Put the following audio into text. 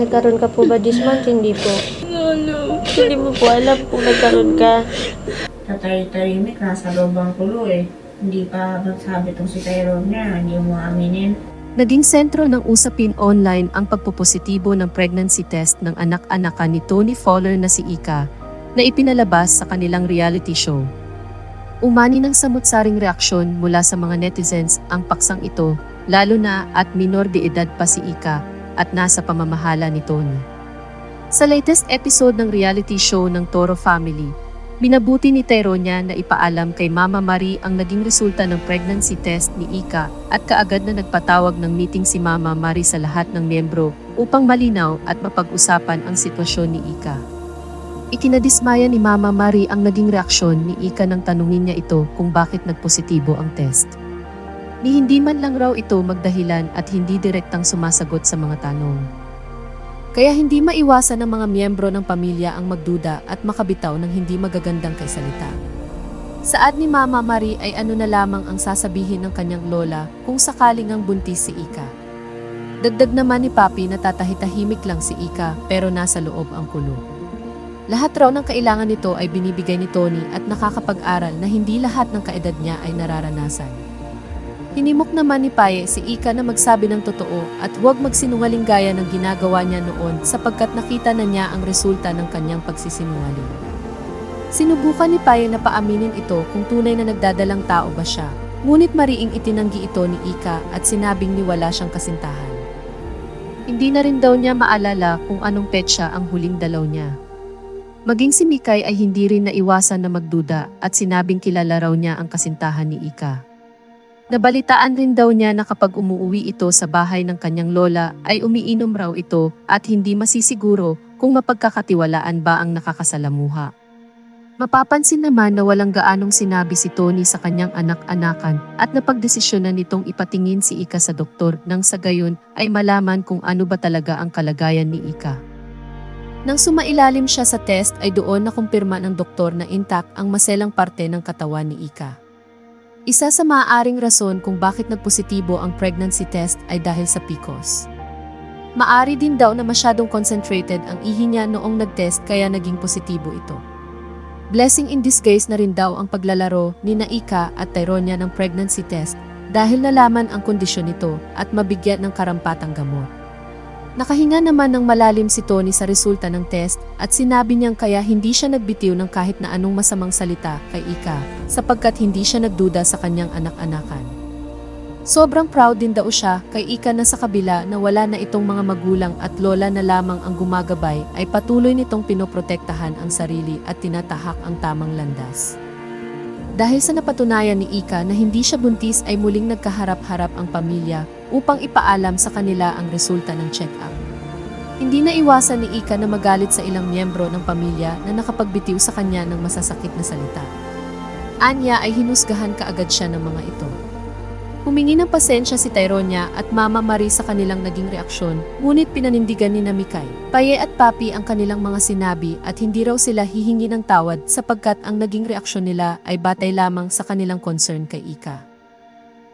Nagkaroon ka po ba this month? Hindi po. Ano? Hindi mo po alam kung nagkaroon ka. Tatari-tarimik, nasa loob ang kulo eh. Hindi pa nagsabi tong si Tyrone niya, hindi mo aminin. Naging sentro ng usapin online ang pagpupositibo ng pregnancy test ng anak-anakan ni Tony Fowler na si Ika na ipinalabas sa kanilang reality show. Umani ng samut-saring reaksyon mula sa mga netizens ang paksang ito, lalo na at minor de edad pa si Ika at nasa pamamahala ni Tony. Sa latest episode ng reality show ng Toro Family, Minabuti ni Teronia na ipaalam kay Mama Marie ang naging resulta ng pregnancy test ni Ika at kaagad na nagpatawag ng meeting si Mama Marie sa lahat ng miyembro upang malinaw at mapag-usapan ang sitwasyon ni Ika. Ikinadismaya ni Mama Marie ang naging reaksyon ni Ika nang tanungin niya ito kung bakit nagpositibo ang test. Ni hindi man lang raw ito magdahilan at hindi direktang sumasagot sa mga tanong. Kaya hindi maiwasan ng mga miyembro ng pamilya ang magduda at makabitaw ng hindi magagandang kaysalita. Saad ni Mama Marie ay ano na lamang ang sasabihin ng kanyang lola kung sakaling ang buntis si Ika. Dagdag naman ni Papi na tatahitahimik lang si Ika pero nasa loob ang kulo. Lahat raw ng kailangan nito ay binibigay ni Tony at nakakapag-aral na hindi lahat ng kaedad niya ay nararanasan. Hinimok naman ni Paye si Ika na magsabi ng totoo at huwag magsinungaling gaya ng ginagawa niya noon sapagkat nakita na niya ang resulta ng kanyang pagsisinungaling. Sinubukan ni Paye na paaminin ito kung tunay na nagdadalang tao ba siya, ngunit mariing itinanggi ito ni Ika at sinabing ni wala siyang kasintahan. Hindi na rin daw niya maalala kung anong petsa ang huling dalaw niya. Maging si Mikay ay hindi rin naiwasan na magduda at sinabing kilala raw niya ang kasintahan ni Ika. Nabalitaan rin daw niya na kapag umuuwi ito sa bahay ng kanyang lola ay umiinom raw ito at hindi masisiguro kung mapagkakatiwalaan ba ang nakakasalamuha. Mapapansin naman na walang gaanong sinabi si Tony sa kanyang anak-anakan at napagdesisyon na nitong ipatingin si Ika sa doktor nang sa gayon ay malaman kung ano ba talaga ang kalagayan ni Ika. Nang sumailalim siya sa test ay doon na kumpirma ng doktor na intact ang maselang parte ng katawan ni Ika. Isa sa maaaring rason kung bakit nagpositibo ang pregnancy test ay dahil sa PCOS. Maari din daw na masyadong concentrated ang ihi niya noong nag-test kaya naging positibo ito. Blessing in disguise na rin daw ang paglalaro ni Naika at Tyronia ng pregnancy test dahil nalaman ang kondisyon nito at mabigyan ng karampatang gamot. Nakahinga naman ng malalim si Tony sa resulta ng test at sinabi niyang kaya hindi siya nagbitiw ng kahit na anong masamang salita kay Ika sapagkat hindi siya nagduda sa kanyang anak-anakan. Sobrang proud din daw siya kay Ika na sa kabila na wala na itong mga magulang at lola na lamang ang gumagabay ay patuloy nitong pinoprotektahan ang sarili at tinatahak ang tamang landas. Dahil sa napatunayan ni Ika na hindi siya buntis ay muling nagkaharap-harap ang pamilya upang ipaalam sa kanila ang resulta ng check-up. Hindi na iwasan ni Ika na magalit sa ilang miyembro ng pamilya na nakapagbitiw sa kanya ng masasakit na salita. Anya ay hinusgahan kaagad siya ng mga ito. Humingi ng pasensya si Tyronia at Mama Marie sa kanilang naging reaksyon, ngunit pinanindigan ni Namikay. Paye at Papi ang kanilang mga sinabi at hindi raw sila hihingi ng tawad sapagkat ang naging reaksyon nila ay batay lamang sa kanilang concern kay Ika.